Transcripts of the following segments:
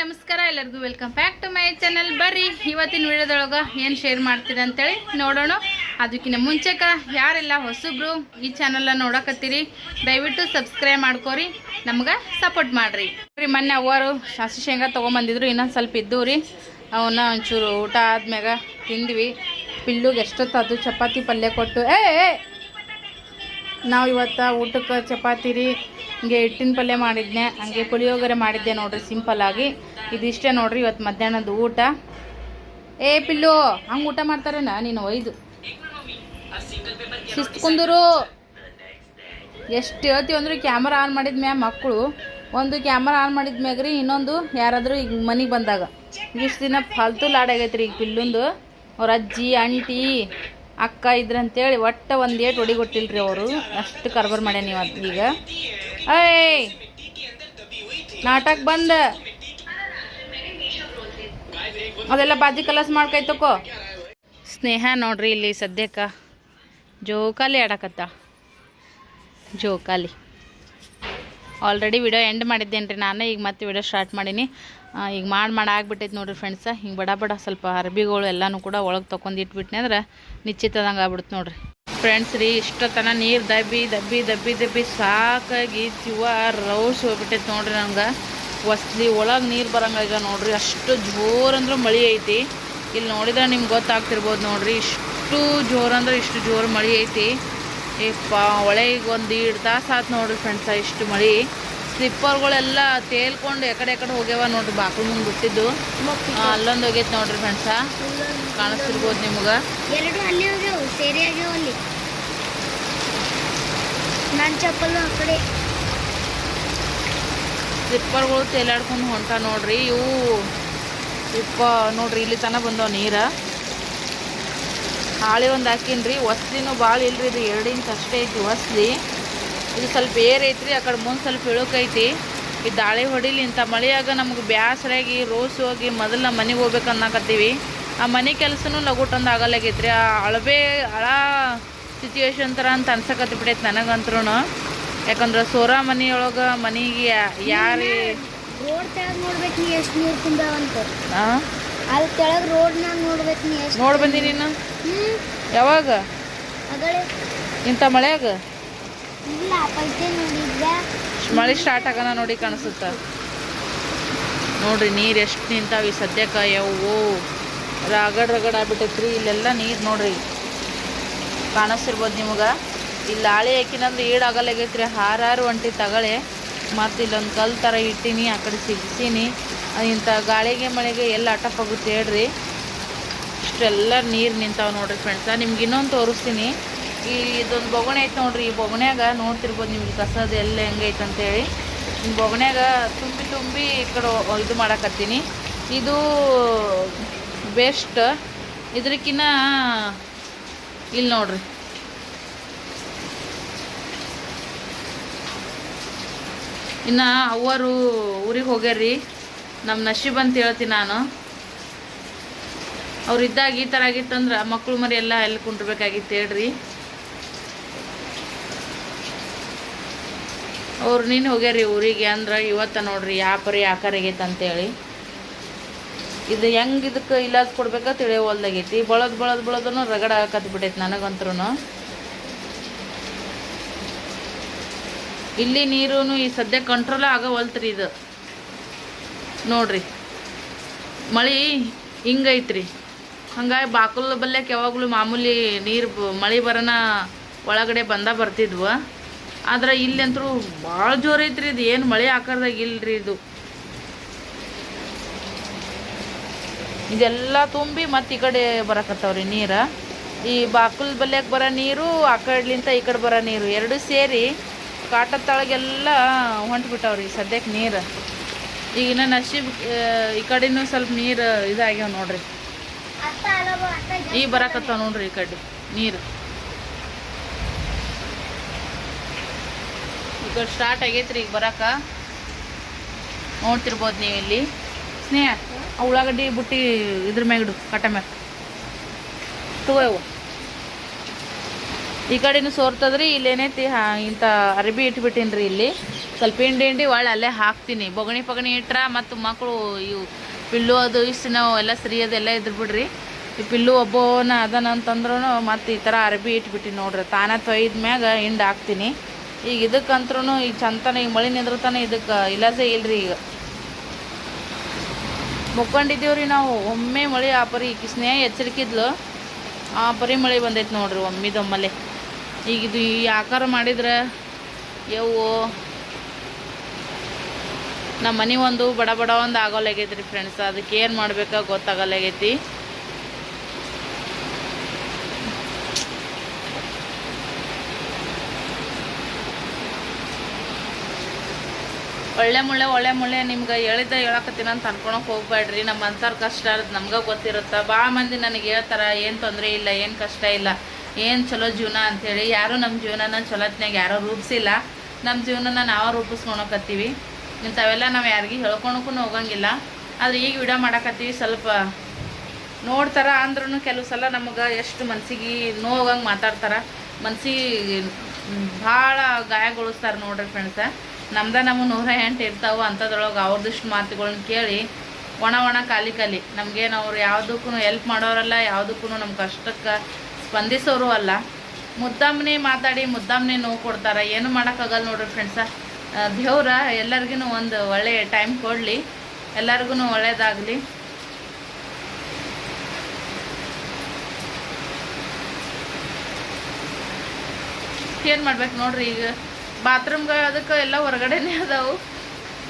ನಮಸ್ಕಾರ, ಎಲ್ಲರಿಗೂ welcome back to my channel ಬರ್ರಿ, ಇವತ್ತಿನ ವಿಡಿಯೋದೊಳಗೆ ಏನು ಶೇರ್ ಮಾಡ್ತೀರಿ ಅಂತೇಳಿ ನೋಡೋಣ. ಅದಕ್ಕಿಂತ ಮುಂಚೆಕ ಯಾರೆಲ್ಲ ಹೊಸಬ್ರು ಈ ಚಾನಲ್ನ ನೋಡಕತ್ತೀರಿ, ದಯವಿಟ್ಟು ಸಬ್ಸ್ಕ್ರೈಬ್ ಮಾಡ್ಕೋರಿ, ನಮ್ಗೆ ಸಪೋರ್ಟ್ ಮಾಡ್ರಿ. ಮೊನ್ನೆ ಅವರು ಹಸಿ ಶೇಂಗಾ ತೊಗೊಂಬಂದಿದ್ರು, ಇನ್ನೊಂದು ಸ್ವಲ್ಪ ಇದ್ದವು ರೀ. ಅವನ್ನ ಒಂಚೂರು ಊಟ ಆದ್ಮ್ಯಾಗ ತಿಂದ್ವಿ. ಪಿಲ್ಲುಗೆ ಎಷ್ಟೊತ್ತು ಅದು ಚಪಾತಿ ಪಲ್ಯ ಕೊಟ್ಟು. ಏ, ನಾವು ಇವತ್ತು ಊಟಕ್ಕೆ ಚಪಾತಿ ರೀ. ಹಿಂಗೆ ಹಿಟ್ಟಿನ ಪಲ್ಯ ಮಾಡಿದ್ನೆ, ಹಂಗೆ ಪುಳಿಯೋಗರೆ ಮಾಡಿದ್ದೆ ನೋಡ್ರಿ ಆಗಿ. ಇದಿಷ್ಟೇ ನೋಡ್ರಿ ಇವತ್ತು ಮಧ್ಯಾಹ್ನದ ಊಟ. ಏ ಪಿಲ್ಲು, ಹಂಗೆ ಊಟ ಮಾಡ್ತಾರೇನ ನೀನು ಒಯ್ದು? ಶಿಸ್ತು ಕುಂದರು ಎಷ್ಟು ಹೇಳ್ತೀವಿ ಅಂದ್ರೆ ಕ್ಯಾಮರಾ ಆನ್ ಮಾಡಿದ ಮಕ್ಕಳು. ಒಂದು ಕ್ಯಾಮರಾ ಆನ್ ಮಾಡಿದ ಮ್ಯಾಗ ರೀ ಇನ್ನೊಂದು ಯಾರಾದರೂ ಈಗ ಮನೆಗೆ ಬಂದಾಗ. ಇಷ್ಟು ದಿನ ಫಾಲ್ತು ಲಾಡಾಗೈತೆ ರೀ ಈಗ ಪಿಲ್ಲುಂದು. ಅವ್ರ ಅಜ್ಜಿ ಅಂಟಿ ಅಕ್ಕ ಇದ್ರಂತೇಳಿ ಒಟ್ಟು ಒಂದು ಏಟ್ ಹೊಡಿಗೊಟ್ಟಿಲ್ರಿ ಅವರು. ಅಷ್ಟು ಕರ್ಬರ್ ಮಾಡ್ಯಾನ ಇವತ್ತು ಈಗ. ಏಯ್! ನಾಟಕ ಬಂದ. ಅದೆಲ್ಲ ಬಾಜಿ ಕಲಸ್ ಮಾಡ್ಕೈತಕೋ ಸ್ನೇಹ ನೋಡ್ರಿ ಇಲ್ಲಿ ಸದ್ಯಕ್ಕೆ. ಜೋಕಾಲಿ ಆಡಕತ್ತ? ಜೋಕಾಲಿ. ಆಲ್ರೆಡಿ ವಿಡಿಯೋ ಎಂಡ್ ಮಾಡಿದ್ದೇನೆ ರೀ ನಾನು, ಈಗ ಮತ್ತೆ ವಿಡಿಯೋ ಸ್ಟಾರ್ಟ್ ಮಾಡೀನಿ. ಈಗ ಮಾಡಿ ಮಾಡಿ ಆಗ್ಬಿಟ್ಟೈತೆ ನೋಡ್ರಿ ಫ್ರೆಂಡ್ಸ ಹಿಂಗೆ ಬಡ ಬಡ ಸ್ವಲ್ಪ ಅರ್ಬಿಗಳು ಎಲ್ಲನೂ ಕೂಡ ಒಳಗೆ ತೊಗೊಂಡು ಇಟ್ಬಿಟ್ನೆ ಅಂದ್ರೆ ನಿಶ್ಚಿತದಂಗೆ ಆಗ್ಬಿಡುತ್ತೆ ನೋಡ್ರಿ. ಫ್ರೆಂಡ್ಸ್ ರೀ, ಇಷ್ಟೊತ್ತನ ನೀರು ದಬ್ಬಿ ದಬ್ಬಿ ದಬ್ಬಿ ದಬ್ಬಿ ಸಾಕಾಗಿ ಜೀವ ರೌಸ್ ಹೋಗ್ಬಿಟ್ಟೈತೆ ನೋಡ್ರಿ ನಂಗೆ. ಹೊಸ್ಲಿ ಒಳಗೆ ನೀರು ಬರಂಗಾಗ ನೋಡ್ರಿ, ಅಷ್ಟು ಜೋರಂದ್ರೆ ಮಳೆ ಐತಿ. ಇಲ್ಲಿ ನೋಡಿದ್ರೆ ನಿಮ್ಗೆ ಗೊತ್ತಾಗ್ತಿರ್ಬೋದು ನೋಡ್ರಿ, ಇಷ್ಟು ಜೋರಂದ್ರೆ ಇಷ್ಟು ಜೋರು ಮಳೆ ಐತಿ. ಏಪ್ಪ ಒಳಗೆ ಒಂದು ಎರಡು ತಾಸು ಆತು ನೋಡ್ರಿ ಫ್ರೆಂಡ್ಸ ಇಷ್ಟು ಮಳೆ. ಸ್ಲಿಪ್ಪರ್ಗಳೆಲ್ಲ ತೇಲ್ಕೊಂಡು ಎಕಡೆ ಎಕಡೆ ಹೋಗ್ಯಾವ ನೋಡ್ರಿ ಬಾಕ್ಲು ಮುಂದೆ ಬಿಟ್ಟಿದ್ದು. ಅಲ್ಲೊಂದು ಹೋಗೈತೆ ನೋಡ್ರಿ ಫ್ರೆಂಡ್ಸ. ಕಾಣಿಸ್ತಿರ್ಬೋದು ನಿಮ್ಗೆ. ಎರಡು ಅಲ್ಲಿ ಹೋಗ್ಯಾವು ಸೇರಿ ಅಲ್ಲಿ. ನನ್ನ ಚಪ್ಪಲು ಆ ಕಡೆ. ಸ್ಲಿಪ್ಪರ್ಗಳು ತೇಲಾಡ್ಕೊಂಡು ಹೊಂಟ ನೋಡ್ರಿ ಇವು ಸ್ಲಿಪ್ಪ ನೋಡ್ರಿ ಇಲ್ಲಿ ತನಕ ಬಂದವ ನೀರು. ಹಾಳೆ ಒಂದು ಹಾಕಿನ್ರಿ ಹೊಸ್ಲಿನೂ ಭಾಳ ಇಲ್ರಿ ಇದು ಎರಡು ಇಂಚ್ ಅಷ್ಟೇ ಐತಿ ಹೊಸ್ಲಿ ಇದು ಸ್ವಲ್ಪ ಏರ್ ಐತ್ರಿ ಆ ಕಡೆ ಮುಂದೆ ಸ್ವಲ್ಪ ಇಳುಕೈತಿ ಈ ದಾಳಿ ಹೊಡಿಲಿ ಇಂಥ ಮಳೆಯಾಗ ನಮ್ಗೆ ಬ್ಯಾಸರಾಗಿ ರೋಸ್ ಹೋಗಿ ಮೊದಲು ನಮ್ಮ ಮನೆಗೆ ಹೋಗ್ಬೇಕು ಅನ್ನಕತ್ತೀವಿ. ಆ ಮನೆ ಕೆಲಸನೂ ಲಗುಟ್ಟೊಂದು ಆಗಲ್ಲಾಗೈತ್ರಿ. ಆ ಅಳಬೆ ಅಳ ಸಿಚುವೇಶನ್ ಥರ ಅಂತ ಅನ್ಸಕತ್ತಿ ಬಿಟ್ಟೈತೆ ನನಗಂತ್ರೂ ಯಾಕಂದ್ರೆ ಸೋರಾ ಮನೆಯೊಳಗೆ ಮನೆಗೆ ಯಾರು ರೋಡ್ ನೋಡ್ಬೇಕು ನೀ ಎಷ್ಟು ನೀರು? ಅಲ್ಲಿ ರೋಡ್ನಾಗ ನೋಡ್ಬೇಕು ನೀ ಎಷ್ಟು ನೋಡ್ ಬಂದಿ ನೀನು? ಯಾವಾಗ? ಇಂಥ ಮಳೆಯಾಗ? ಮಳೆ ಸ್ಟಾರ್ಟ್ ಆಗೋಣ ನೋಡಿ ಕಾಣಿಸುತ್ತ. ನೋಡ್ರಿ ನೀರು ಎಷ್ಟು ನಿಂತಾವೆ ಸದ್ಯಕ್ಕೆ ಯಾವು ರಗಡ್ ರಗಡ್ ಆಗ್ಬಿಟ್ಟೈತ್ರಿ, ಇಲ್ಲೆಲ್ಲ ನೀರು ನೋಡ್ರಿ. ಕಾಣಿಸ್ತಿರ್ಬೋದು ನಿಮಗೆ? ಇಲ್ಲಿ ಆಳಿ ಹಾಕಿನಂದ್ರೆ ಈಡಾಗಲ್ಲಾಗೈತ್ರಿ ಹಾರಾರು ಒಂಟಿ ತಗಳೆ. ಮತ್ತು ಇಲ್ಲೊಂದು ಕಲ್ ಥರ ಇಟ್ಟೀನಿ, ಆ ಕಡೆ ಸಿಗಿಸೀನಿ. ಇಂಥ ಗಾಳಿಗೆ ಮಳೆಗೆ ಎಲ್ಲ ಅಟಪ್ ಆಗುತ್ತೆ ಹೇಳ್ರಿ. ಇಷ್ಟೆಲ್ಲ ನೀರು ನಿಂತಾವೆ ನೋಡ್ರಿ ಫ್ರೆಂಡ್ಸ ನಿಮ್ಗೆ ಇನ್ನೊಂದು ತೋರಿಸ್ತೀನಿ. ಈ ಇದೊಂದು ಬೊಗಣೆ ಐತೆ ನೋಡ್ರಿ. ಈ ಬೊಗಣ್ಯಾಗ ನೋಡ್ತಿರ್ಬೋದು ನಿಮ್ಗೆ ಕಸದ ಎಲ್ಲ ಹೆಂಗೈತೆ ಅಂತೇಳಿ. ಈ ಬೊಗಣ್ಯಾಗ ತುಂಬಿ ತುಂಬಿ ಈ ಕಡೆ ಇದು ಮಾಡಕತ್ತೀನಿ. ಇದು ಬೆಸ್ಟ್. ಇದ್ರಕ್ಕಿನ್ನ ಇಲ್ಲಿ ನೋಡ್ರಿ. ಇನ್ನು ಅವರು ಊರಿಗೆ ಹೋಗ್ಯಾರ್ರಿ. ನಮ್ಮ ನಶೀಬ್ ಅಂತ ಹೇಳ್ತೀನಿ ನಾನು. ಅವ್ರು ಇದ್ದಾಗ ಈ ಥರ ಆಗಿತ್ತಂದ್ರೆ ಮಕ್ಕಳು ಮರಿ ಎಲ್ಲ ಎಲ್ಲಿ ಕುಂಡ್ರಬೇಕಾಗಿತ್ತು ಹೇಳ್ರಿ. ಅವ್ರು ನೀನು ಹೋಗ್ಯಾರಿ ಊರಿಗೆ ಅಂದ್ರೆ ಇವತ್ತ ನೋಡ್ರಿ ಯಾವ ಪರಿ ಆಕಾರ ಆಗೈತೆ ಅಂತೇಳಿ. ಇದು ಹೆಂಗೆ ಇದಕ್ಕೆ ಇಲಾಜ್ ಕೊಡ್ಬೇಕ ತಿಳಿಯವಲ್ದಾಗೈತಿ ಬಳದ್ ಬಳದ್ ಬಳದನು ರಗಡ ಹಾಕತ್ಬಿಟ್ಟೈತಿ ನನಗಂತ್ರೂ ಇಲ್ಲಿ ನೀರು ಈ ಸದ್ಯ ಕಂಟ್ರೋಲ್ ಆಗವಲ್ತ್ರಿ ಇದು. ನೋಡ್ರಿ. ಮಳೆ ಹಿಂಗೈತ್ರಿ. ಹಂಗಾಗಿ ಬಾಕಲ್ ಬಲ್ಯಕ್ಕೆ ಯಾವಾಗಲೂ ಮಾಮೂಲಿ ನೀರು ಮಳೆ ಬರೋಣ ಒಳಗಡೆ ಬಂದ ಬರ್ತಿದ್ವು. ಆದ್ರೆ ಇಲ್ಲಂತರೂ ಭಾಳ ಜೋರು ಐತ್ರಿ ಇದು. ಏನು ಮಳೆ ಆಕಾರದಾಗ ಇಲ್ರಿ ಇದು. ಇದೆಲ್ಲ ತುಂಬಿ ಮತ್ತೆ ಈ ಕಡೆ ಬರಕತ್ತವ್ರಿ ನೀರು. ಈ ಬಾಕುಲ್ ಬಲ್ಯಕ್ಕೆ ಬರೋ ನೀರು, ಆ ಕಡ್ಲಿಂತ ಈ ಕಡೆ ಬರೋ ನೀರು. ಎರಡು ಸೇರಿ ಕಾಟದ ತಳಗೆಲ್ಲ ಹೊಂಟ್ಬಿಟ್ಟವ್ರಿ ಸದ್ಯಕ್ಕೆ ನೀರು. ಈಗ ಇನ್ನು ನಶೀಬ್ ಈ ಕಡೆನೂ ಸ್ವಲ್ಪ ನೀರು ಇದಾಗ್ಯಾವ ನೋಡ್ರಿ. ಈ ಬರಕತ್ತಾವ ನೋಡ್ರಿ ಈ ಕಡೆ ನೀರು. ಈ ಕಡೆ ಸ್ಟಾರ್ಟ್ ಆಗೈತ್ರಿ, ಈಗ ಬರಾಕ. ನೋಡ್ತಿರ್ಬೋದು ನೀವು ಇಲ್ಲಿ. ಸ್ನೇಹ, ಆ ಉಳ್ಳಾಗಡ್ಡಿ ಬುಟ್ಟಿ ಇದ್ರ ಮ್ಯಾಗಿಡು ಕಟ್ಟ ಮ್ಯಾಗ. ತಗೋವು ಈ ಕಡೆನೂ ಸೋರ್ತದ್ರಿ ಇಲ್ಲೇನೈತಿ ಹಾ, ಇಂಥ ಅರ್ಬಿ ಇಟ್ಬಿಟ್ಟಿನಿ ರೀ ಇಲ್ಲಿ. ಸ್ವಲ್ಪ ಹಿಂಡಿ ಹಿಂಡಿ ಒಳ್ಳೆ ಅಲ್ಲೇ ಹಾಕ್ತೀನಿ. ಬೊಗಣಿ ಪಗಣಿ ಇಟ್ರ ಮತ್ತು ಮಕ್ಕಳು ಇವು ಪಿಲ್ಲು ಅದು ಇಷ್ಟು ನಾವು ಎಲ್ಲ ಸರಿ ಅದೆಲ್ಲ ಇದ್ರ ಬಿಡ್ರಿ. ಈ ಪಿಲ್ಲು ಒಬ್ಬನ ಅದನ ಅಂತಂದ್ರೂ ಮತ್ತು ಈ ಥರ ಅರಬಿ ಇಟ್ಬಿಟ್ಟಿನಿ ನೋಡ್ರಿ. ತಾನ ತೊಯ್ದ ಮ್ಯಾಗ ಹಿಂಡಿ ಹಾಕ್ತೀನಿ. ಈಗ ಇದಕ್ಕಂತ್ರೂ ಈಗ ಚಂತನ ಈಗ ಮಳೆ ನಿಂದ್ರತಾನೆ ಇದಕ್ಕೆ ಇಲಾಜೆ ಇಲ್ರಿ ಈಗ. ಮುಕ್ಕೊಂಡಿದ್ದೀವ್ರಿ ನಾವು. ಒಮ್ಮೆ ಮಳೆ ಆ ಪರಿ ಸ್ನೇಹ ಎಚ್ಚರಿಕಿದ್ಲು, ಆ ಪರಿ ಮಳೆ ಬಂದೈತೆ ನೋಡ್ರಿ ಒಮ್ಮಿದೊಮ್ಮಲೆ ಈಗ ಇದು ಈ ಆಕಾರ ಮಾಡಿದ್ರೆ ಯವು ನಮ್ಮ ಮನೆ ಒಂದು ಬಡ ಬಡ ಒಂದು ಆಗೋಲಾಗೈತಿ ರೀ ಫ್ರೆಂಡ್ಸ್ ಅದಕ್ಕೆ ಏನು ಮಾಡ್ಬೇಕ ಗೊತ್ತಾಗಲ್ಲಾಗೈತಿ ಒಳ್ಳೆ ಮುಳ್ಳೆ ಒಳ್ಳೆ ಮುಳ್ಳೆ ನಿಮ್ಗೆ ಹೇಳಿದ್ದ ಹೇಳಕತ್ತೀನಿ ಅಂತ ಅನ್ಕೊಳಕ್ ಹೋಗ್ಬೇಡ್ರಿ ನಮ್ಮ ಮನ್ಸಾರ್ ಕಷ್ಟ ನಮ್ಗೆ ಗೊತ್ತಿರುತ್ತೆ. ಭಾಳ ಮಂದಿ ನನಗೆ ಹೇಳ್ತಾರೆ, ಏನು ತೊಂದರೆ ಇಲ್ಲ, ಏನು ಕಷ್ಟ ಇಲ್ಲ, ಏನು ಚಲೋ ಜೀವನ ಅಂಥೇಳಿ ಯಾರು ನಮ್ಮ ಜೀವನನ ಚಲೋತ್ನಾಗ ಯಾರೋ ರೂಪಿಸಿಲ್ಲ. ನಮ್ಮ ಜೀವನನ ನಾವು ರೂಪಿಸ್ಕೊಳಕತ್ತೀವಿ. ಇಂಥವೆಲ್ಲ ನಾವು ಯಾರಿಗೂ ಹೇಳ್ಕೊಳಕ್ಕೂ ಹೋಗಂಗಿಲ್ಲ. ಆದ್ರೆ ಈಗ ವಿಡಿಯೋ ಮಾಡಕತ್ತೀವಿ ಸ್ವಲ್ಪ ನೋಡ್ತಾರ ಅಂದ್ರೂ ಕೆಲವು ಸಲ ನಮಗೆ ಎಷ್ಟು ಮನ್ಸಿಗೆ ನೋವಂಗೆ ಮಾತಾಡ್ತಾರ. ಮನ್ಸಿಗೆ ಭಾಳ ಗಾಯಗೊಳಿಸ್ತಾರೆ ನೋಡ್ರಿ ಫ್ರೆಂಡ್ಸ ನಮ್ದ ನಮ್ಮ ನೂರ ಎಂಟು ಇರ್ತಾವೆ ಅಂಥದ್ರೊಳಗೆ ಅವ್ರದಿಷ್ಟು ಮಾತುಗಳನ್ನ ಕೇಳಿ ಒಣ ಒಣ ಕಾಲಿ ಖಾಲಿ ನಮಗೇನು ಅವ್ರು ಯಾವುದಕ್ಕೂ ಎಲ್ಪ್ ಮಾಡೋರಲ್ಲ, ಯಾವುದಕ್ಕೂ ನಮ್ಮ ಕಷ್ಟಕ್ಕೆ ಸ್ಪಂದಿಸೋರು ಅಲ್ಲ. ಮುದ್ದಾಮನೆ ಮಾತಾಡಿ, ಮುದ್ದಾಮನೆ ನೋವು ಕೊಡ್ತಾರೆ. ಏನು ಮಾಡೋಕ್ಕಾಗಲ್ಲ ನೋಡ್ರಿ ಫ್ರೆಂಡ್ಸ ದೇವ್ರ ಎಲ್ಲರಿಗೂ ಒಂದು ಒಳ್ಳೆ ಟೈಮ್ ಕೊಡಲಿ. ಎಲ್ಲರಿಗೂ ಒಳ್ಳೆಯದಾಗಲಿ ಏನು ಮಾಡ್ಬೇಕು ನೋಡ್ರಿ ಈಗ? ಬಾತ್ರೂಮ್ಗೆ ಅದಕ್ಕೆ ಎಲ್ಲ ಹೊರಗಡೆನೇ ಅದಾವು.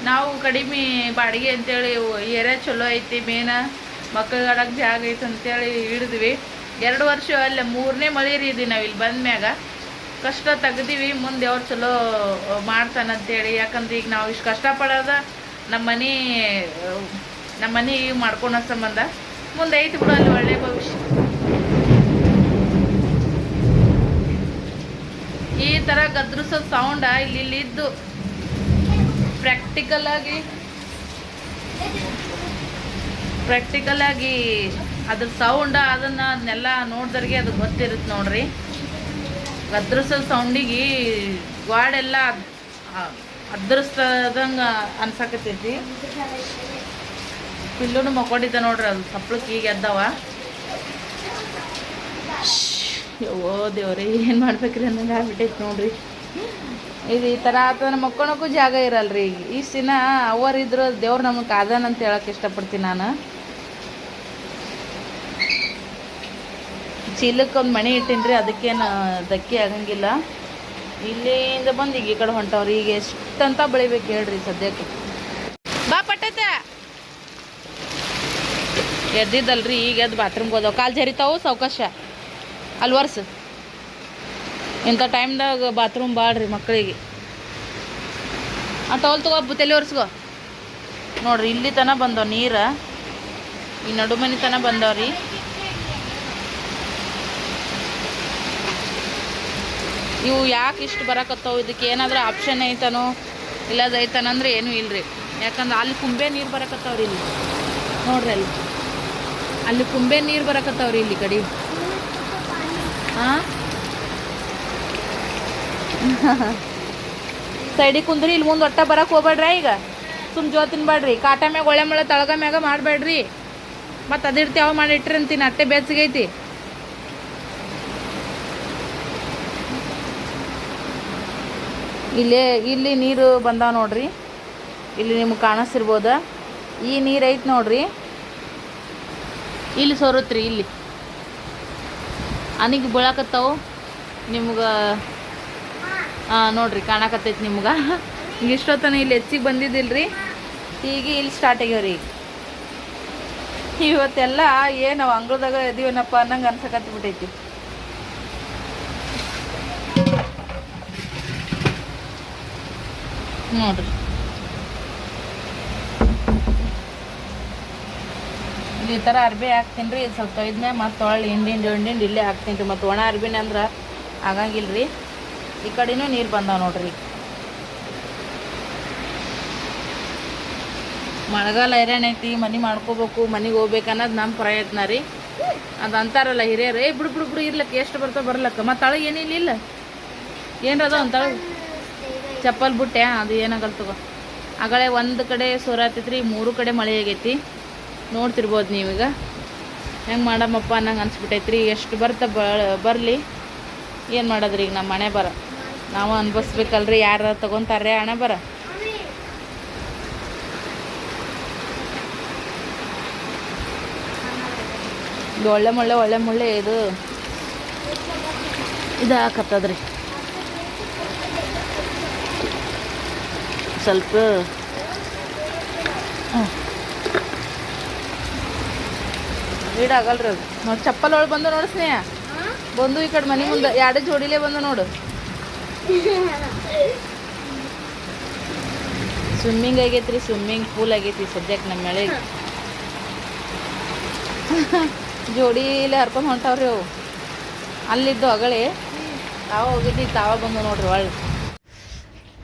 ನಾವು ಕಡಿಮೆ ಬಾಡಿಗೆ ಅಂತೇಳಿ ಏರಿಯಾ ಚಲೋ ಐತಿ, ಮೇನ ಮಕ್ಕಳಾಡಕ್ಕೆ ಜಾಗ ಐತೆ ಅಂತೇಳಿ ಹಿಡಿದ್ವಿ. ಎರಡು ವರ್ಷ ಅಲ್ಲೇ, ಮೂರನೇ ಮಳೆ ರೀ ಇದೀವಿ ನಾವು ಇಲ್ಲಿ ಬಂದ್ಮ್ಯಾಗ ಕಷ್ಟ ತೆಗ್ದೀವಿ, ಮುಂದೆ ಅವ್ರು ಚಲೋ ಮಾಡ್ತಾನಂತೇಳಿ ಯಾಕಂದ್ರೆ ಈಗ ನಾವು ಇಷ್ಟು ಕಷ್ಟಪಡೋದ ನಮ್ಮ ಮನೆ ನಮ್ಮ ಮನೆ ಮಾಡ್ಕೊಳೋ ಸಂಬಂಧ. ಮುಂದೆ ಐತಿ ಬಿಡು ಅಲ್ಲಿ ಒಳ್ಳೆ ಭವಿಷ್ಯ. ಈ ಥರ ಗದ್ರಿಸೋ ಸೌಂಡ ಇಲ್ಲಿ ಇಲ್ಲಿದ್ದು ಪ್ರಾಕ್ಟಿಕಲ್ ಆಗಿ ಪ್ರಾಕ್ಟಿಕಲ್ ಆಗಿ ಅದ್ರ ಸೌಂಡ ಅದನ್ನ ಅದನ್ನೆಲ್ಲ ನೋಡಿದ್ರಿಗೆ ಅದು ಗೊತ್ತಿರುತ್ತೆ ನೋಡ್ರಿ. ಗದ್ರಿಸೋ ಸೌಂಡಿಗೆ ಗಾಡೆಲ್ಲ ಅದ್ರಸ್ತದಂಗೆ ಅನ್ಸಕತ್ತೈತಿ. ಪಿಲ್ಲುನು ಮಕ್ಕೊಂಡಿದ್ದ ನೋಡ್ರಿ ಅದು ಸಪ್ಳಕ್ಕೆ ಈಗ ಎದ್ದವ. ಯವ್ವೋ ದೇವ್ರಿ, ಏನು ಮಾಡ್ಬೇಕ್ರಿ ಅನ್ನಂಗೆ ಆಗ್ಬಿಟ್ಟೈತೆ ನೋಡ್ರಿ. ಇದು ಈ ಥರ ಆತನ ಮಕ್ಕಳಕ್ಕೂ ಜಾಗ ಇರಲ್ರಿ. ಇಷ್ಟು ದಿನ ಅವರಿದ್ರು ದೇವ್ರು ನಮಗೆ ಕಾದಾನ ಅಂತ ಹೇಳಕ್ಕೆ ಇಷ್ಟಪಡ್ತೀನಿ ನಾನು. ಚೀಲಕ್ಕೆ ಒಂದು ಮಣಿ ಇಟ್ಟಿನ್ರಿ, ಅದಕ್ಕೇನು ಧಕ್ಕೆ ಆಗಂಗಿಲ್ಲ. ಇಲ್ಲಿಂದ ಬಂದು ಈಗ ಈ ಕಡೆ ಹೊಂಟವ್ರಿ. ಈಗ ಎಷ್ಟಂತ ಬೆಳಿಬೇಕು ಹೇಳ್ರಿ ಸದ್ಯಕ್ಕೆ. ಬಾ, ಪಟ್ಟತೆ. ಎದ್ದಿದ್ದಲ್ರಿ, ಈಗ ಎದ್ದು ಬಾತ್ರೂಮ್ಗೆ ಹೋದವು. ಕಾಲು ಜರಿತಾವು ಸಾವಕಾಶ ಅಲ್ಲಿ ವರ್ಸ ಇಂಥ ಟೈಮ್ದಾಗ ಬಾತ್ರೂಮ್ ಬಾಡ್ರಿ ಮಕ್ಕಳಿಗೆ. ಆ ಟವಲ್ ತಗೋ ತಲೆ ಒರ್ಸ್ಗೋ ನೋಡ್ರಿ, ಇಲ್ಲಿ ತನ ಬಂದವ ನೀರು. ಈ ನಡುಮನಿ ತನಕ ಬಂದವ್ರಿ ಇವು ಯಾಕೆ ಇಷ್ಟು ಬರಕತ್ತಾವ? ಇದಕ್ಕೆ ಏನಾದರೂ ಆಪ್ಷನ್ ಐತನೋ ಇಲ್ಲದ ಐತನಂದ್ರೆ ಏನೂ ಇಲ್ರಿ. ಯಾಕಂದ್ರೆ ಅಲ್ಲಿ ಕುಂಬೆ ನೀರು ಬರಕತ್ತವ್ರಿ ಇಲ್ಲಿ. ನೋಡ್ರಿ ಅಲ್ಲಿ. ಅಲ್ಲಿ ಕುಂಬೆ ನೀರು ಬರಕತ್ತವ್ರಿ ಇಲ್ಲಿ ಕಡೆ. ಸೈಡಿಗೆ ಕುಂದ್ರಿ, ಇಲ್ಲಿ ಮುಂದೆ ಒಟ್ಟ ಬರಕ್ಕೆ ಹೋಗ್ಬೇಡ್ರಿ ಈಗ. ಸುಮ್ ಜೋ ತಿನ್ಬೇಡ್ರಿ ಕಾಟ ಮ್ಯಾಗ, ಒಳ್ಳೆ ಮಳೆ, ತಳಗ ಮ್ಯಾಗ ಮಾಡಬೇಡ್ರಿ ಮತ್ತು ಅದಿರ್ತಿ ಯಾವ ಮಾಡಿ ಇಟ್ರಿ ಅಂತೀನಿ, ಅಟ್ಟೆ ಬೆಚ್ಚಗೈತಿ ಇಲ್ಲೇ, ಇಲ್ಲಿ ನೀರು ಬಂದಾವ ನೋಡ್ರಿ. ಇಲ್ಲಿ ನಿಮ್ಗೆ ಕಾಣಿಸ್ತಿರ್ಬೋದ. ಈ ನೀರು ಐತೆ ನೋಡ್ರಿ. ಇಲ್ಲಿ ಸೋರುತ್ರಿ, ಇಲ್ಲಿ. ಅನಿಗೆ ಬೀಳಾಕತ್ತಾವು. ನಿಮ್ಗೆ ಹಾಂ ನೋಡ್ರಿ, ಕಾಣಕತ್ತೈತಿ ನಿಮ್ಗೆ. ಹಿಂಗೆ ಇಷ್ಟೊತ್ತನ ಇಲ್ಲಿ ಹೆಚ್ಚಿಗೆ ಬಂದಿದ್ದಿಲ್ರಿ? ಈಗ ಇಲ್ಲಿ ಸ್ಟಾರ್ಟ್ ಆಗ್ಯಾವ್ರಿ. ಇವತ್ತೆಲ್ಲ ಏನು ಅಂಗಳದಾಗ ಇದೀವೇನಪ್ಪ ಅನ್ನಂಗೆ ಅನ್ಸಕತ್ತಿ ಬಿಟ್ಟೈತಿ. ನೋಡ್ರಿ. ಈ ಥರ ಅರ್ಬಿ ಹಾಕ್ತೀನಿ ರೀ. ಸ್ವಲ್ಪ ತೊಯ್ದ್ಮ್ಯಾಗ ಮತ್ತು ಒಳ್ಳೆ ಹಿಂಡಿಂದು ಹಿಂಡಿಂಡಿ ಇಲ್ಲೇ ಹಾಕ್ತೀನಿ ರೀ. ಮತ್ತು ಒಣ ಅರ್ಬಿನ ಅಂದ್ರೆ ಆಗಂಗಿಲ್ಲ ರೀ. ಈ ಕಡೆನೂ ನೀರು ಬಂದಾವ ನೋಡ್ರಿ. ಮಳೆಗಾಲ ಹೈರಾಣ ಐತಿ, ಮನೆ ಮಾಡ್ಕೋಬೇಕು, ಮನೆಗೆ ಹೋಗ್ಬೇಕು ಅನ್ನೋದು ನಮ್ಮ ಪ್ರಯತ್ನ ರೀ. ಅದು ಅಂತಾರಲ್ಲ ಹಿರಿಯರು, ಏ, ಬಿಡು ಬಿಡು ಬಿಡು, ಇರ್ಲಕ್ಕ, ಎಷ್ಟು ಬರ್ತಾವೆ ಬರ್ಲಕ್ಕ. ಮತ್ತು ತಳಗ ಏನಿಲ್ಲ, ಇಲ್ಲ. ಏನ್ರ ಅದಾವ ಅಂತ ತಳಗ ಚಪ್ಪಲ್ ಬಿಟ್ಟೆ, ಅದು ಏನಾಗಲ್ಲ ತಗೋ. ಆಗಳೇ ಒಂದು ಕಡೆ ಸೋರಾತೈತ್ರಿ ಮೂರು ಕಡೆ ಮಳೆ ಆಗೈತಿ. ನೋಡ್ತಿರ್ಬೋದು ನೀವೀಗ. ಹೆಂಗೆ ಮಾಡಮ್ಮಪ್ಪ ನಂಗೆ ಅನ್ಸ್ಬಿಟ್ಟೈತ್ರಿ. ಎಷ್ಟು ಬರ್ತ ಬರಲಿ. ಏನು ಮಾಡೋದ್ರಿ ಈಗ ನಮ್ಮ ಮನೆ ಬರ? ನಾವು ಅನ್ಭವಿಸ್ಬೇಕಲ್ರಿ, ಯಾರು ತೊಗೊತಾರೆ ಹಣೆ ಬರ? ಇದು ಒಳ್ಳೆ ಮುಳ್ಳೆ ಒಳ್ಳೆ ಮುಳ್ಳೆ ಇದು. ಸ್ವಲ್ಪ. ಹಾಕತ್ತದ್ರಿ ಸ್ವಲ್ಪ ಆಗಲ್ರಿ ಅದು. ನೋಡಿ ಚಪ್ಪಲ್ ಒಳಗೆ ಬಂದು ನೋಡು ಸ್ನೇಹ. ಬಂದು ಈ ಕಡೆ ಮನೆ ಮುಂದೆ. ಎರಡು ಜೋಡಿಲೇ ಬಂದು ನೋಡು. ಸ್ವಿಮ್ಮಿಂಗ್ ಆಗೈತ್ರಿ ಸ್ವಿಮ್ಮಿಂಗ್ ಪೂಲ್ ಆಗೈತಿ ಸದ್ಯಕ್ಕೆ ನಮ್ಮ ಮಳೆ. ಜೋಡಿಲೇ ಹರ್ಕೊಂಡು ಹೊಂಟವ್ರಿ ಅವು. ಅಲ್ಲಿದ್ದು ಅಗಳೇ. ತಾವ ಹೋಗಿದ್ದು, ತಾವ ಬಂದು ನೋಡ್ರಿ ಒಳ್ಳೆ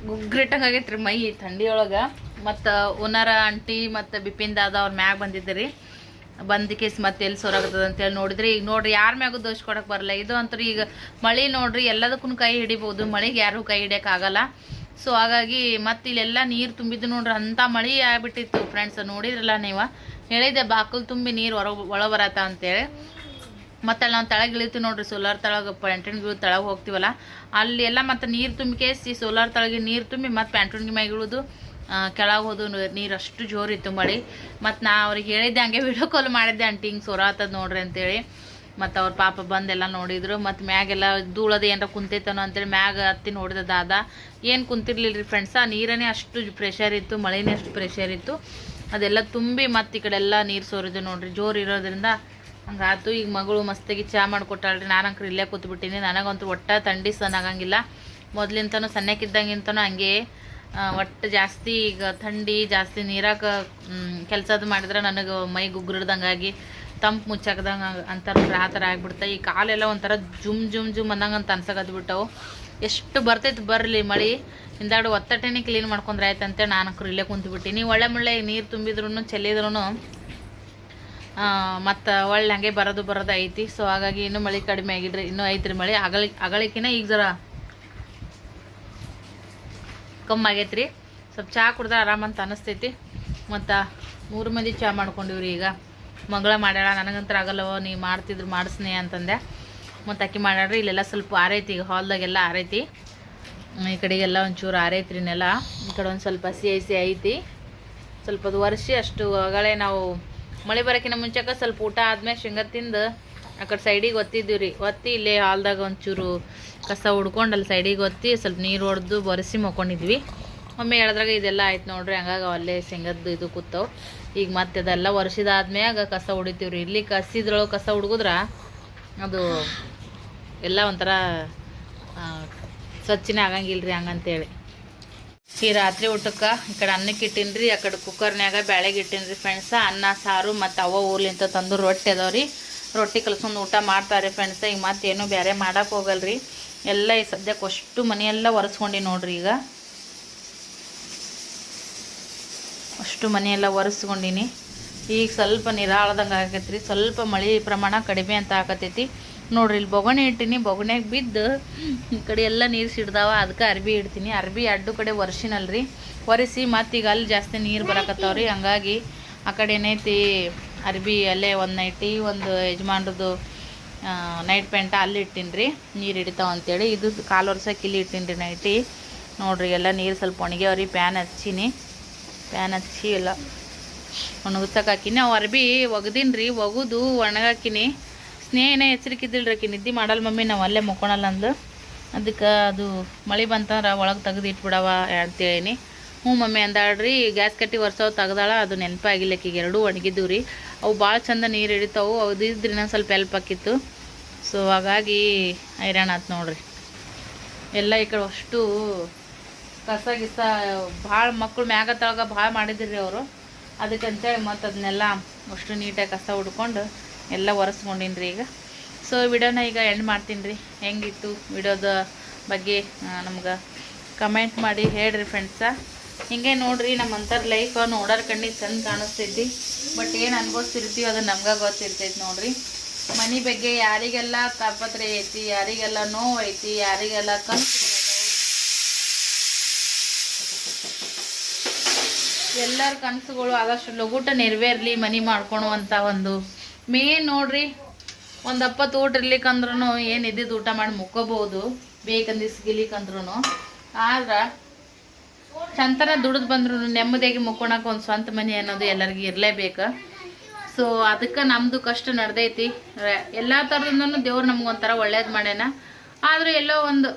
ಗುಗ್ರಿಟ್ಟಂಗೆ ಆಗೈತ್ರಿ ಮೈ ಥಂಡಿಯೊಳಗೆ. ಮತ್ತು ಓನರ, ಆಂಟಿ ಮತ್ತು ಬಿಪಿನ್ ದಾದ ಅವ್ರ ಮ್ಯಾಗ ಬಂದಿದ್ರಿ ಬಂದ ಕೇಸ್ ಮತ್ತೆ ಎಲ್ಲಿ ಅಂತ ಅಂತೇಳಿ ನೋಡಿದ್ರೆ, ಈಗ ನೋಡ್ರಿ ಯಾರ ಮ್ಯಾಗೂ ದೋಷ ಕೊಡಕ್ಕೆ ಬರಲ್ಲ. ಇದು ಅಂತೂ ಈಗ ಮಳೆ ನೋಡ್ರಿ ಎಲ್ಲದಕ್ಕೂ ಕೈ ಹಿಡಿಬೋದು, ಮಳೆಗೆ ಯಾರು ಕೈ ಆಗಲ್ಲ. ಸೊ ಹಾಗಾಗಿ ಮತ್ತೆ ಇಲ್ಲೆಲ್ಲ ನೀರು ತುಂಬಿದ್ದು ನೋಡ್ರಿ, ಅಂಥ ಮಳೆ ಆಗ್ಬಿಟ್ಟಿತ್ತು ಫ್ರೆಂಡ್ಸ್ ನೋಡಿದ್ರಲ್ಲ ನೀವು? ಹೇಳಿದೆ ಬಾಕಲ್ ತುಂಬಿ ನೀರು ಹೊರ ಒಳ ಬರತ್ತ ಅಂತೇಳಿ. ಮತ್ತೆ ನಾವು ತಳಗಿಳಿತೀವಿ ನೋಡ್ರಿ ಸೋಲಾರ್ ತಳಗೆ ಪ್ಯಾಂಟನ್ಗಳು ತೆಳಗೆ ಹೋಗ್ತೀವಲ್ಲ ಅಲ್ಲಿ ಎಲ್ಲ ಮತ್ತೆ ನೀರು ತುಂಬಿ ಕೇಸಿ ಸೋಲಾರ್ ತಳಗಿ ನೀರು ತುಂಬಿ ಮತ್ತೆ ಪ್ಯಾಂಟನ್ಗೆ ಮ್ಯಾಗ ಇಳಿದು ಕೆಳಗೆ ಹೋದು ನೀರು ಅಷ್ಟು ಜೋರಿತ್ತು ಮಳೆ. ಮತ್ತು ನಾ ಅವ್ರಿಗೆ ಹೇಳಿದ್ದೆ, ಹಂಗೆ ವಿಡಿಯೋ ಕಾಲ್ ಮಾಡಿದ್ದೆ, ಆಂಟಿ ಹಿಂಗೆ ಸೊರಾತದ ನೋಡ್ರಿ ಅಂತೇಳಿ. ಮತ್ತು ಅವ್ರ ಪಾಪ ಬಂದೆಲ್ಲ ನೋಡಿದ್ರು. ಮತ್ತು ಮ್ಯಾಗೆಲ್ಲ ಧೂಳದ ಏನಾರ ಕುಂತೈತನೋ ಅಂತೇಳಿ ಮ್ಯಾಗ ಹತ್ತಿ ನೋಡಿದ ದಾದ. ಏನು ಕುಂತಿರ್ಲಿಲ್ಲ ರೀ ಫ್ರೆಂಡ್ಸ ನೀರನೇ ಅಷ್ಟು ಪ್ರೆಷರ್ ಇತ್ತು, ಮಳೆನೇ ಅಷ್ಟು ಪ್ರೆಷರ್ ಇತ್ತು. ಅದೆಲ್ಲ ತುಂಬಿ ಮತ್ತು ಈ ಕಡೆ ಎಲ್ಲ ನೀರು ಸೋರಿದೆ ನೋಡ್ರಿ, ಜೋರು ಇರೋದ್ರಿಂದ ಹಂಗಾತು ಈಗ ಮಗಳು ಮಸ್ತಾಗಿ ಚಹಾ ಮಾಡಿಕೊಟ್ಟಾಳ್ರಿ. ನಾನಂಕ್ರೆ ಇಲ್ಲೇ ಕೂತ್ಬಿಟ್ಟಿನಿ. ನನಗಂತೂ ಒಟ್ಟ ಥಂಡಿ ಸನ್ ಆಗಂಗಿಲ್ಲ. ಮೊದ್ಲಿಂತನೂ ಸಣ್ಣಕ್ಕಿದ್ದಂಗಿಂತನೂ ಹಂಗೆ ಒಟ್ಟು ಜಾಸ್ತಿ ಈಗ ಥಂಡಿ, ಜಾಸ್ತಿ ನೀರಾಗ ಕೆಲಸದ ಮಾಡಿದ್ರೆ ನನಗೆ ಮೈ ಗುಗ್ರಿಡ್ದಂಗಾಗಿ, ತಂಪು ಮುಚ್ಚಾಕ್ದಂಗೆ ಅಂತ ನೋಡ್ರಿ ಆ ಥರ ಆಗ್ಬಿಡ್ತಾ. ಈ ಕಾಲೆಲ್ಲ ಒಂಥರ ಜುಮ್ ಜುಮ್ ಜುಮ್ ಅನ್ನಂಗೆ ಅಂತ ಅನ್ಸಕತ್ಬಿಟ್ಟವು. ಎಷ್ಟು ಬರ್ತೈತೆ ಬರಲಿ ಮಳೆ. ಹಿಂದಾಡು ಒತ್ತಟೆನೇ ಕ್ಲೀನ್ ಮಾಡ್ಕೊಂಡ್ರೆ ಆಯ್ತು ಅಂತೇಳಿ ನಾನು ಇಲ್ಲೇ ಕುಂತ್ಬಿಟ್ಟಿನಿ. ಒಳ್ಳೆ ಮುಳ್ಳೆ ನೀರು ತುಂಬಿದ್ರು ಚೆಲ್ಲಿದ್ರು ಮತ್ತು ಒಳ್ಳೆ ಹಂಗೆ ಬರೋದು ಬರೋದು ಐತಿ. ಸೊ ಹಾಗಾಗಿ ಇನ್ನೂ ಮಳೆ ಕಡಿಮೆ ಆಗಿದ್ರಿ ಇನ್ನೂ ಐತ್ರಿ ಮಳೆ. ಅಗಳ, ಅಗಳಿಕಿನ ಈಗ ಜರ ಕಮ್ಮಿ ಆಗೈತ್ರಿ ಸ್ವಲ್ಪ ಚಹಾ ಕುಡ್ದ್ರೆ ಆರಾಮಂತ ಅನಿಸ್ತೈತಿ. ಮತ್ತು ಮೂರು ಮಂದಿ ಚಹಾ ಮಾಡ್ಕೊಂಡಿವ್ರಿ ಈಗ. ಮಗಳ ಮಾಡ್ಯಾಳ. ನನಗಂತರ ಆಗಲ್ಲವ ನೀ ಮಾಡ್ತಿದ್ರು ಮಾಡಿಸ್ನಿ ಅಂತಂದೆ. ಮತ್ತು ಅಕ್ಕಿ ಮಾಡ್ಯಾಡ್ರಿ ಇಲ್ಲೆಲ್ಲ ಸ್ವಲ್ಪ ಆರೈತಿ. ಈಗ ಹಾಲ್ದಾಗೆಲ್ಲ ಆರೈತಿ. ಈ ಕಡೆಗೆಲ್ಲ ಒಂಚೂರು ಆರೈತ್ರಿ ನೆಲ. ಈ ಕಡೆ ಒಂದು ಸ್ವಲ್ಪ ಹಸಿ ಹಸಿ ಐತಿ. ಸ್ವಲ್ಪ ಅದು ವರ್ಷಿ ಅಷ್ಟು ಅಗಳೇ ನಾವು ಮಳೆ ಬರೋಕ್ಕಿಂತ ಮುಂಚೆಕ ಸ್ವಲ್ಪ ಊಟ ಆದ್ಮೇಲೆ ಶೇಂಗಾ ತಿಂದು ಆ ಕಡೆ ಸೈಡಿಗೆ ಒತ್ತಿದ್ದೀವಿ ರೀ ಒತ್ತಿ ಇಲ್ಲೇ ಹಾಲ್ದಾಗ ಒಂಚೂರು ಕಸ ಹುಡ್ಕೊಂಡು ಅಲ್ಲಿ ಸೈಡಿಗೆ ಒತ್ತಿ ಸ್ವಲ್ಪ ನೀರು ಹೊಡೆದು ಬರೆಸಿ ಮಕ್ಕೊಂಡಿದ್ವಿ. ಒಮ್ಮೆ ಹೇಳಿದ್ರಾಗ ಇದೆಲ್ಲ ಆಯ್ತು ನೋಡ್ರಿ, ಹಂಗಾಗಿ ಅಲ್ಲೇ ಶೇಂಗದ್ದು ಇದು ಕೂತವು. ಈಗ ಮತ್ತೆ ಅದೆಲ್ಲ ವರ್ಷದಾದ್ಮ್ಯಾಗ ಕಸ ಹೊಡಿತೀವಿ ರೀ ಇಲ್ಲಿ ಕಸಿದ್ರೊಳಗೆ ಕಸ ಹುಡುಗಿದ್ರ ಅದು ಎಲ್ಲ ಒಂಥರ ಸ್ವಚ್ಛನೇ ಆಗಂಗಿಲ್ಲ ರೀ ಹಂಗಂತೇಳಿ. ಈ ರಾತ್ರಿ ಊಟಕ್ಕೆ ಈ ಕಡೆ ಅನ್ನಕ್ಕೆ ಇಟ್ಟಿನ್ರಿ, ಆ ಕಡೆ ಕುಕ್ಕರ್ನ್ಯಾಗ ಬ್ಯಾಳೆಗೆ ಇಟ್ಟಿನ್ರಿ ಫ್ರೆಂಡ್ಸ ಅನ್ನ, ಸಾರು ಮತ್ತು ಅವ ಊರ್ಲಿಂತ ತಂದು ರೊಟ್ಟಿ ಅದಾವ್ರಿ. ರೊಟ್ಟಿ ಕಲ್ಸ್ಕೊಂಡು ಊಟ ಮಾಡ್ತಾರೆ ಫ್ರೆಂಡ್ಸ ಈಗ ಮತ್ತೇನು ಬೇರೆ ಮಾಡೋಕೆ ಹೋಗಲ್ರಿ. ಎಲ್ಲ ಈ ಸದ್ಯಕ್ಕೆ ಅಷ್ಟು ಮನೆಯೆಲ್ಲ ಒರೆಸ್ಕೊಂಡು ನೋಡ್ರಿ ಈಗ. ಅಷ್ಟು ಮನೆಯೆಲ್ಲ ಒರೆಸ್ಕೊಂಡಿನಿ. ಈಗ ಸ್ವಲ್ಪ ನಿರಾಳದಂಗೆ ಆಗೈತ್ರಿ ಸ್ವಲ್ಪ ಮಳೆ ಪ್ರಮಾಣ ಕಡಿಮೆ ಅಂತ ಆಗತೈತಿ ನೋಡ್ರಿ, ಇಲ್ಲಿ ಬೊಗಣೆ ಇಟ್ಟಿನಿ ಬೊಗಣೆಗೆ ಬಿದ್ದು ಈ ಕಡೆ ಎಲ್ಲ ನೀರು ಸಿಡ್ದಾವ ಅದಕ್ಕೆ ಅರ್ಬಿ ಇಡ್ತೀನಿ. ಅರ್ಬಿ ಅಡ್ಡು ಕಡೆ ಒರೆಸಿನಲ್ರಿ ಒರೆಸಿ ಮತ್ತು ಈಗ ಅಲ್ಲಿ ಜಾಸ್ತಿ ನೀರು ಬರಕತ್ತಾವ್ರಿ. ಹಂಗಾಗಿ ಆ ಕಡೆ ಏನೈತಿ, ಅರ್ಬಿ ಅಲ್ಲೇ ಒಂದು ನೈಟಿ ಒಂದು ಯಜಮಾನ್ರದ್ದು ನೈಟ್ ಪ್ಯಾಂಟ ಅಲ್ಲಿ ಇಟ್ಟೀನಿ ರೀ ನೀರು ಹಿಡಿತಾವ ಅಂತೇಳಿ. ಇದು ಕಾಲು ವರ್ಷಕ್ಕೆ ಇಲ್ಲಿ ಇಟ್ಟೀನಿ ರೀ ನೈಟಿ ನೋಡ್ರಿ, ಎಲ್ಲ ನೀರು ಸ್ವಲ್ಪ ಒಣಗ್ಯಾವ್ರಿ. ಪ್ಯಾನ್ ಹಚ್ಚೀನಿ. ಪ್ಯಾನ್ ಹಚ್ಚಿ ಎಲ್ಲ ಒಣಗಿಸಕ್ಕೆ ಹಾಕಿನಿ. ಅವು ಅರ್ಬಿ ಒಗ್ದೀನಿ ರೀ ಒಗದು ಒಣಗಾಕಿನಿ. ಸ್ನೇಹನೇ ಎಚ್ಚರಿಕಿದ್ದಿಲ್ಲ ರೀ ನಿದ್ದೆ ಮಾಡಲ್ಲ ಮಮ್ಮಿ, ನಾವು ಅಲ್ಲೇ ಮುಕ್ಕೊಳಲ್ಲ ಅಂದು ಅದಕ್ಕೆ ಅದು ಮಳೆ ಬಂತಂದ್ರೆ ಒಳಗೆ ತೆಗೆದು ಇಟ್ಬಿಡವ ಅಂತೇಳಿನಿ. ಹ್ಞೂ ಮಮ್ಮಿ ಅಂದಾಳ್ರಿ, ಗ್ಯಾಸ್ ಕಟ್ಟಿ ಒರ್ಸವ್ ತೆಗ್ದಾಳ, ಅದು ನೆನಪಾಗಿಲ್ಲ ಆಕಿಗೆ. ಎರಡೂ ಒಣಗಿದ್ದು ರೀ. ಅವು ಭಾಳ ಚಂದ ನೀರು ಹಿಡಿತಾವು ಅದು ಇದ್ರೆ ಇನ್ನೊಂದು ಸ್ವಲ್ಪ ಹೆಲ್ಪ್ ಆಕಿತ್ತು. ಸೊ ಹಾಗಾಗಿ ಹೈರಾಣ ಆತು ನೋಡ್ರಿ. ಎಲ್ಲ ಈ ಕಡೆ ಅಷ್ಟು ಕಸ ಗಿಸ ಭಾಳ ಮಕ್ಕಳು ಮ್ಯಾಗ ತಳಗ ಭಾಳ ಮಾಡಿದ್ರಿ ಅವರು. ಅದಕ್ಕಂತೇಳಿ ಮತ್ತು ಅದನ್ನೆಲ್ಲ ಅಷ್ಟು ನೀಟಾಗಿ ಕಸ ಹುಡ್ಕೊಂಡು ಎಲ್ಲ ಒರೆಸ್ಕೊಂಡಿನಿ ರೀ ಈಗ. ಸೊ ವಿಡಿಯೋನ ಈಗ ಎಂಡ್ ಮಾಡ್ತೀನಿ ರೀ ಹೆಂಗಿತ್ತು ವಿಡಿಯೋದ ಬಗ್ಗೆ ನಮ್ಗೆ ಕಮೆಂಟ್ ಮಾಡಿ ಹೇಳ್ರಿ ಫ್ರೆಂಡ್ಸ ಹಿಂಗೆ ನೋಡ್ರಿ ಅಂತರ್ ಲೈಫ್ ನೋಡೋರ್ ಕಣ್ಣಿಗೆ ಚಂದ ಕಾಣಿಸ್ತೈತಿ ಬಟ್ ಏನು ಅನ್ಭವಿಸ್ತಿರ್ತೀವಿ ಅದು ನಮ್ಗೆ ಗೊತ್ತಿರ್ತೈತಿ ನೋಡ್ರಿ. ಮನೆ ಬಗ್ಗೆ ಯಾರಿಗೆಲ್ಲ ತಾಪತ್ರೆ ಐತಿ, ಯಾರಿಗೆಲ್ಲ ನೋವು ಐತಿ, ಯಾರಿಗೆಲ್ಲ ಕನಸು ಎಲ್ಲರ ಕನಸುಗಳು ಆದಷ್ಟು ಲಘುಟ ನೆರವೇರ್ಲಿ ಮನಿ ಮಾಡ್ಕೊಳುವಂಥ ಒಂದು ಮೇನ್ ನೋಡ್ರಿ, ಒಂದು ಅಪ್ಪತ್ತು ಊಟ ಇರ್ಲಿಕ್ಕಂದ್ರೂ ಏನು ಇದ್ದಿದ್ದು ಊಟ ಮಾಡಿ ಮುಕ್ಕೋಬಹುದು ಬೇಕಂದಿಸ್ಗಿಲಿಕ್ಕಂದ್ರೂ ಆದ್ರೆ ಚಂತನ ದುಡಿದು ಬಂದ್ರು ನೆಮ್ಮದಿಯಾಗಿ ಮುಕ್ಕೊಳಕ್ಕೆ ಒಂದು ಸ್ವಂತ ಮನೆ ಅನ್ನೋದು ಎಲ್ಲರಿಗೂ ಇರಲೇಬೇಕು. ಸೊ ಅದಕ್ಕೆ ನಮ್ಮದು ಕಷ್ಟ ನಡೆದೈತಿ. ಎಲ್ಲ ಥರದಿಂದನೂ ದೇವ್ರು ನಮ್ಗೊಂಥರ ಒಳ್ಳೇದು ಮಾಡ್ಯಾನ. ಆದರೂ ಎಲ್ಲೋ ಒಂದು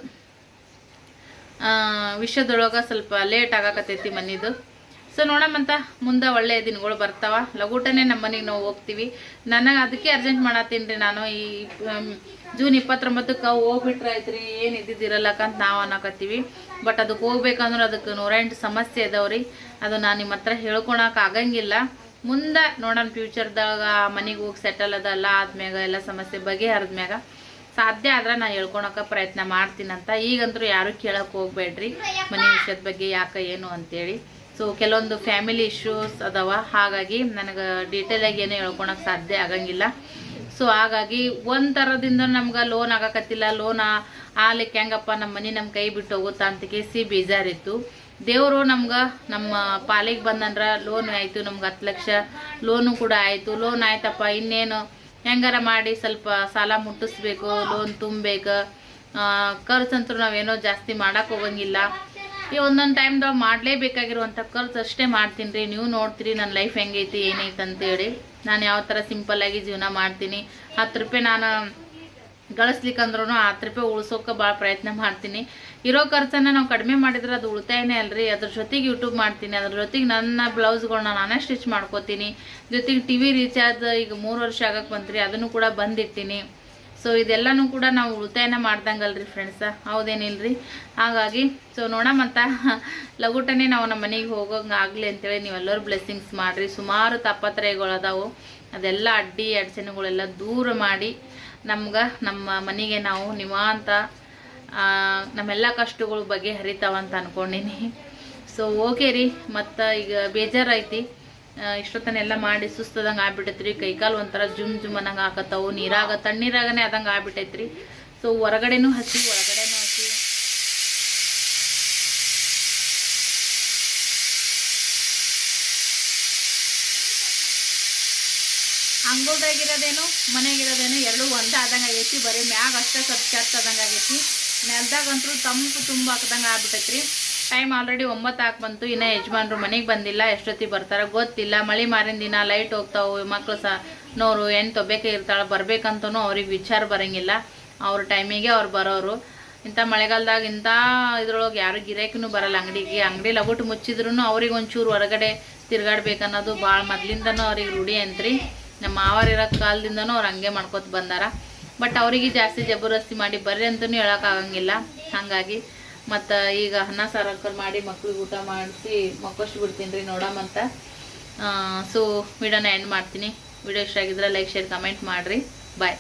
ವಿಷಯದೊಳಗೆ ಸ್ವಲ್ಪ ಲೇಟ್ ಆಗಾಕತ್ತೈತಿ ಮನಿದು. ಸೊ ನೋಡಮ್ಮಂತ ಮುಂದೆ ಒಳ್ಳೆ ದಿನಗಳು ಬರ್ತಾವ. ಲಘೂಟನೆ ನಮ್ಮ ಮನೆಗೆ ನಾವು ಹೋಗ್ತೀವಿ. ನನಗೆ ಅದಕ್ಕೆ ಅರ್ಜೆಂಟ್ ಮಾಡತ್ತೀನಿ ರೀ ನಾನು. ಈ ಜೂನ್ ಇಪ್ಪತ್ತೊಂಬತ್ತಕ್ಕೆ ಹೋಗ್ಬಿಟ್ರೆ ಆಯ್ತ್ರಿ, ಏನು ಇದ್ದಿದ್ದಿರಲ್ಲಕ್ಕ ಅಂತ ನಾವು ಅನ್ನಕತ್ತೀವಿ. ಬಟ್ ಅದಕ್ಕೆ ಹೋಗ್ಬೇಕಂದ್ರೆ ಅದಕ್ಕೆ ನೂರೆಂಟು ಸಮಸ್ಯೆ ಇದಾವ್ರಿ ಅದು ನಾನು ನಿಮ್ಮ ಹತ್ರ ಹೇಳ್ಕೊಳಕ್ಕೆ ಆಗಂಗಿಲ್ಲ. ಮುಂದೆ ನೋಡೋಣ ಫ್ಯೂಚರ್ದಾಗ ಮನೆಗೆ ಹೋಗಿ ಸೆಟಲ್ ಅದಲ್ಲ ಆದ್ಮ್ಯಾಗ ಎಲ್ಲ ಸಮಸ್ಯೆ ಬಗೆಹರಿದ್ಮ್ಯಾಗ ಸಾಧ್ಯ ಆದ್ರೆ ನಾ ಹೇಳ್ಕೊಳಕ್ಕೆ ಪ್ರಯತ್ನ ಮಾಡ್ತೀನಂತ. ಈಗಂತೂ ಯಾರು ಕೇಳಕ್ಕೆ ಹೋಗ್ಬೇಡ್ರಿ. ಮನೆ ವಿಷಯದ ಬಗ್ಗೆ ಯಾಕೆ ಏನು ಅಂತೇಳಿ. ಸೊ ಕೆಲವೊಂದು ಫ್ಯಾಮಿಲಿ ಇಶ್ಯೂಸ್ ಅದಾವ. ಹಾಗಾಗಿ ನನಗೆ ಡೀಟೇಲ್ ಆಗಿ ಏನು ಹೇಳ್ಕೊಳಕ್ ಸಾಧ್ಯ ಆಗಂಗಿಲ್ಲ. ಸೊ ಹಾಗಾಗಿ ಒಂದು ಥರದಿಂದ ನಮ್ಗೆ ಲೋನ್ ಆಗಕತ್ತಿಲ್ಲ. ಲೋನ್ ಆಲಿಕ್ಕೆ ಹೆಂಗಪ್ಪ ನಮ್ಮ ಮನೆ ನಮ್ಮ ಕೈ ಬಿಟ್ಟು ಹೋಗುತ್ತಾ ಅಂತ ಕೇಸಿ ಬೇಜಾರಿತ್ತು. ದೇವರು ನಮ್ಗೆ ನಮ್ಮ ಪಾಲಿಗೆ ಬಂದಂದ್ರೆ ಲೋನ್ ಆಯಿತು, ನಮ್ಗೆ ಹತ್ತು ಲಕ್ಷ ಲೋನು ಕೂಡ ಆಯಿತು. ಲೋನ್ ಆಯ್ತಪ್ಪ, ಇನ್ನೇನು ಹೆಂಗಾರ ಮಾಡಿ ಸ್ವಲ್ಪ ಸಾಲ ಮುಟ್ಟಿಸ್ಬೇಕು ಲೋನ್ ತುಂಬಬೇಕು. ಖರ್ಚಂತೂ ನಾವೇನೋ ಜಾಸ್ತಿ ಮಾಡೋಕ್ಕೆ ಹೋಗಂಗಿಲ್ಲ. ಈ ಒಂದೊಂದು ಟೈಮ್ದಾಗ ಮಾಡಲೇಬೇಕಾಗಿರುವಂಥ ಖರ್ಚು ಅಷ್ಟೇ ಮಾಡ್ತೀನಿ ರೀ. ನೀವು ನೋಡ್ತೀರಿ ನನ್ನ ಲೈಫ್ ಹೆಂಗೈತಿ ಏನೈತೆ ಅಂತೇಳಿ. ನಾನು ಯಾವ ಥರ ಸಿಂಪಲ್ಲಾಗಿ ಜೀವನ ಮಾಡ್ತೀನಿ. ಹತ್ತು ರೂಪಾಯಿ ನಾನು ಗಳಿಸ್ಲಿಕ್ಕಂದ್ರೂ ಹತ್ತು ರೂಪಾಯಿ ಉಳ್ಸೋಕೆ ಭಾಳ ಪ್ರಯತ್ನ ಮಾಡ್ತೀನಿ. ಇರೋ ಖರ್ಚನ್ನು ನಾವು ಕಡಿಮೆ ಮಾಡಿದ್ರೆ ಅದು ಉಳಿತಾಯನೇ ಅಲ್ರಿ. ಅದ್ರ ಜೊತೆಗೆ ಯೂಟ್ಯೂಬ್ ಮಾಡ್ತೀನಿ. ಅದ್ರ ಜೊತೆಗೆ ನನ್ನ ಬ್ಲೌಸ್ಗಳನ್ನ ನಾನೇ ಸ್ಟಿಚ್ ಮಾಡ್ಕೋತೀನಿ. ಜೊತೆಗೆ ಟಿ ವಿ ರೀಚಾರ್ಜ್ ಈಗ ಮೂರು ವರ್ಷ ಆಗಕ್ಕೆ ರೀ ಅದನ್ನು ಕೂಡ ಬಂದಿಟ್ಟಿನಿ. ಸೊ ಇದೆಲ್ಲನೂ ಕೂಡ ನಾವು ಉಳಿತಾಯನ ಮಾಡ್ದಂಗಲ್ರಿ ಫ್ರೆಂಡ್ಸ ಹೌದೇನಿಲ್ರಿ? ಹಾಗಾಗಿ ಸೊ ಅಂತ. ಲಘುಟನೆ ನಾವು ನಮ್ಮ ಮನೆಗೆ ಹೋಗೋಂಗೆ ಆಗಲಿ ಅಂತೇಳಿ ನೀವೆಲ್ಲರೂ ಬ್ಲೆಸ್ಸಿಂಗ್ಸ್ ಮಾಡಿರಿ. ಸುಮಾರು ತಾಪತ್ರಯಗಳು ಅದಾವು. ಅದೆಲ್ಲ ಅಡ್ಡಿ ಅಡಚಣೆಗಳೆಲ್ಲ ದೂರ ಮಾಡಿ ನಮ್ಗೆ, ನಮ್ಮ ಮನೆಗೆ ನಾವು ನಿವಾಂತ ನಮ್ಮೆಲ್ಲ ಕಷ್ಟಗಳು ಬಗ್ಗೆ ಹರಿತಾವಂತ ಅನ್ಕೊಂಡೀನಿ. ಸೊ ಓಕೆ ರೀ. ಮತ್ತು ಈಗ ಬೇಜಾರೈತಿ ಇಷ್ಟೊತ್ತನೆಲ್ಲ ಮಾಡಿ ಸುಸ್ತದಂಗೆ ಆಗ್ಬಿಟ್ಟೈತ್ರಿ. ಕೈಕಾಲು ಒಂಥರ ಜುಮ್ ಜುಮ್ ಅನ್ನಂಗೆ ಹಾಕತ್ತವು ನೀರಾಗ, ತಣ್ಣೀರಾಗನೇ ಆದಂಗೆ ಆಗ್ಬಿಟ್ಟೈತ್ರಿ. ಸೊ ಹೊರಗಡೆನೂ ಹಸಿ, ಒಳಗಡೆನೂ ಹಸಿ. ಅಂಗಳದಾಗಿರೋದೇನು, ಮನೆಗಿರೋದೇನು, ಎರಡೂ ಒಂದೇ ಆದಂಗೆ ಆಗೈತಿ. ಬರೀ ಮ್ಯಾಗ ಅಷ್ಟೇ ಸ್ವಲ್ಪ ಕೆಟ್ಟ ಆದಂಗೆ ಆಗೈತಿ. ನೆಲ್ದಾಗಂತೂ ತಂಪು ತುಂಬ ಹಾಕ್ದಂಗೆ ಆಗ್ಬಿಟ್ಟೈತ್ರಿ. ಟೈಮ್ ಆಲ್ರೆಡಿ ಒಂಬತ್ತು ಹಾಕಿ ಬಂತು. ಇನ್ನೂ ಯಜಮಾನ್ರು ಮನೆಗೆ ಬಂದಿಲ್ಲ. ಎಷ್ಟೊತ್ತಿಗೆ ಬರ್ತಾರೆ ಗೊತ್ತಿಲ್ಲ. ಮಳೆ ಮಾರಿನ ದಿನ ಲೈಟ್ ಹೋಗ್ತಾವೆ. ಮಕ್ಕಳು ಸಹ ನೋರು ಏನು ತೊಬೇಕೆ ಇರ್ತಾಳೆ. ಬರ್ಬೇಕಂತನೂ ಅವ್ರಿಗೆ ವಿಚಾರ ಬರೋಂಗಿಲ್ಲ. ಅವ್ರ ಟೈಮಿಗೆ ಅವ್ರು ಬರೋರು. ಇಂಥ ಮಳೆಗಾಲದಾಗ ಇಂಥ ಇದ್ರೊಳಗೆ ಯಾರು ಗಿರಾಕಿನೂ ಬರಲ್ಲ. ಅಂಗಡಿಗೆ, ಅಂಗಡಿ ಲಗುಟ್ ಮುಚ್ಚಿದ್ರು ಅವ್ರಿಗೆ ಒಂಚೂರು ಹೊರಗಡೆ ತಿರ್ಗಾಡ್ಬೇಕನ್ನೋದು ಭಾಳ ಮೊದ್ಲಿಂದನೂ ಅವ್ರಿಗೆ ರೂಢಿ ಅಂತ್ರಿ. ನಮ್ಮ ಮಾವರಿರೋ ಕಾಲದಿಂದನೂ ಅವ್ರು ಹಂಗೆ ಮಾಡ್ಕೊತ ಬಂದಾರ. ಬಟ್ ಅವರಿಗೆ ಜಾಸ್ತಿ ಜಬರ್ದಸ್ತಿ ಮಾಡಿ ಬರ್ರಿ ಅಂತಲೂ ಹೇಳೋಕ್ಕಾಗಂಗಿಲ್ಲ ಹಾಗಾಗಿ ಮತ್ತು ಈಗ ಅನ್ನ ಸಾರು ಮಾಡಿ ಮಕ್ಳಿಗೆ ಊಟ ಮಾಡಿಸಿ ಮಕ್ಕಷ್ಟು ಬಿಡ್ತೀನಿ ರೀ ನೋಡಮಂತ ಸೊ ವಿಡಿಯೋನ ಎಂಡ್ ಮಾಡ್ತೀನಿ. ವಿಡಿಯೋ ಇಷ್ಟ ಆಗಿದ್ರೆ ಲೈಕ್ ಶೇರ್ ಕಮೆಂಟ್ ಮಾಡಿರಿ. ಬಾಯ್